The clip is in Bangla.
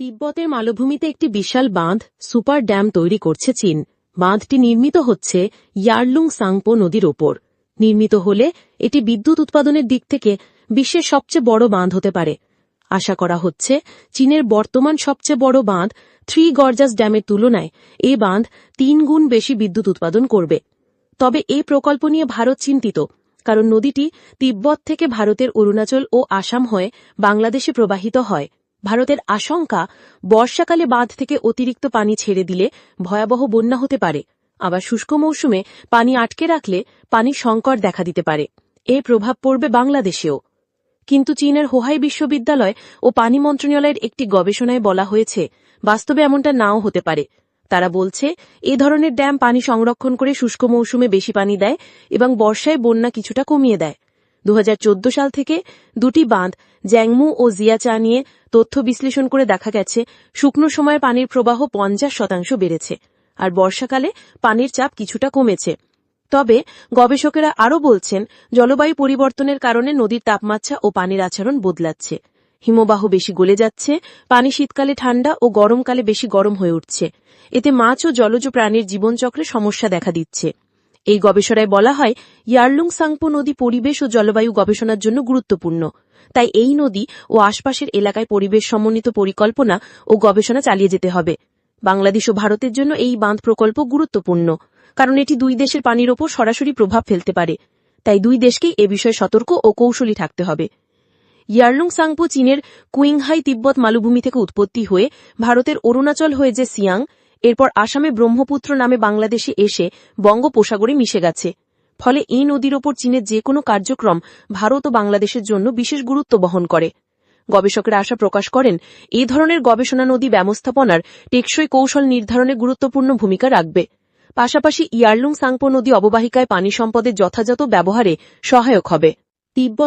তিব্বতের মালভূমিতে একটি বিশাল বাঁধ, সুপার ড্যাম তৈরি করছে চীন। বাঁধটি নির্মিত হচ্ছে ইয়ারলুং সাংপো নদীর ওপর। নির্মিত হলে এটি বিদ্যুৎ উৎপাদনের দিক থেকে বিশ্বের সবচেয়ে বড় বাঁধ হতে পারে। আশা করা হচ্ছে চীনের বর্তমান সবচেয়ে বড় বাঁধ থ্রি গর্জাস ড্যামের তুলনায় এ বাঁধ তিন গুণ বেশি বিদ্যুৎ উৎপাদন করবে। তবে এই প্রকল্প নিয়ে ভারত চিন্তিত, কারণ নদীটি তিব্বত থেকে ভারতের অরুণাচল ও আসাম হয়ে বাংলাদেশে প্রবাহিত হয়। ভারতের আশঙ্কা, বর্ষাকালে বাঁধ থেকে অতিরিক্ত পানি ছেড়ে দিলে ভয়াবহ বন্যা হতে পারে। আবার শুষ্ক মৌসুমে পানি আটকে রাখলে পানি সংকট দেখা দিতে পারে। এর প্রভাব পড়বে বাংলাদেশেও। কিন্তু চীনের হোহাই বিশ্ববিদ্যালয় ও পানি মন্ত্রণালয়ের একটি গবেষণায় বলা হয়েছে, বাস্তবে এমনটা নাও হতে পারে। তারা বলছে, এ ধরনের ড্যাম পানি সংরক্ষণ করে শুষ্ক মৌসুমে বেশি পানি দেয় এবং বর্ষায় বন্যা কিছুটা কমিয়ে দেয়। দু হাজার চোদ্দ সাল থেকে দুটি বাঁধ, জ্যাংমু ও জিয়াচা নিয়ে তথ্য বিশ্লেষণ করে দেখা গেছে, শুকনো সময়ের পানির প্রবাহ পঞ্চাশ শতাংশ বেড়েছে, আর বর্ষাকালে পানির চাপ কিছুটা কমেছে। তবে গবেষকেরা আরও বলছেন, জলবায়ু পরিবর্তনের কারণে নদীর তাপমাত্রা ও পানির আচরণ বদলাচ্ছে। হিমবাহ বেশি গলে যাচ্ছে, পানি শীতকালে ঠান্ডা ও গরমকালে বেশি গরম হয়ে উঠছে। এতে মাছ ও জলজ প্রাণীর জীবনচক্রে সমস্যা দেখা দিচ্ছে। এই গবেষণায় বলা হয়, ইয়ারলুং সাংপো নদী পরিবেশ ও জলবায়ু গবেষণার জন্য গুরুত্বপূর্ণ। তাই এই নদী ও আশপাশের এলাকায় পরিবেশ সমন্বিত পরিকল্পনা ও গবেষণা চালিয়ে যেতে হবে। বাংলাদেশ ও ভারতের জন্য এই বাঁধ প্রকল্প গুরুত্বপূর্ণ, কারণ এটি দুই দেশের পানির ওপর সরাসরি প্রভাব ফেলতে পারে। তাই দুই দেশকেই এ বিষয়ে সতর্ক ও কৌশলী থাকতে হবে। ইয়ারলুং সাংপো চীনের কুইংহাই তিব্বত মালভূমি থেকে উৎপত্তি হয়ে ভারতের অরুণাচল হয়ে যে সিয়াং এরপর আসামে ব্রহ্মপুত্র নামে বাংলাদেশে এসে বঙ্গোপসাগরে মিশে গেছে। ফলে এই নদীর ওপর চীনের যে কোনো কার্যক্রম ভারত ও বাংলাদেশের জন্য বিশেষ গুরুত্ব বহন করে। গবেষকরা আশা প্রকাশ করেন এই ধরনের গবেষণা নদী ব্যবস্থাপনার টেকসই কৌশল নির্ধারণে গুরুত্বপূর্ণ ভূমিকা রাখবে। পাশাপাশি ইয়ারলুং সাংপো নদী অববাহিকায় পানি সম্পদের যথাযথ ব্যবহারে সহায়ক হবে। তিব্বত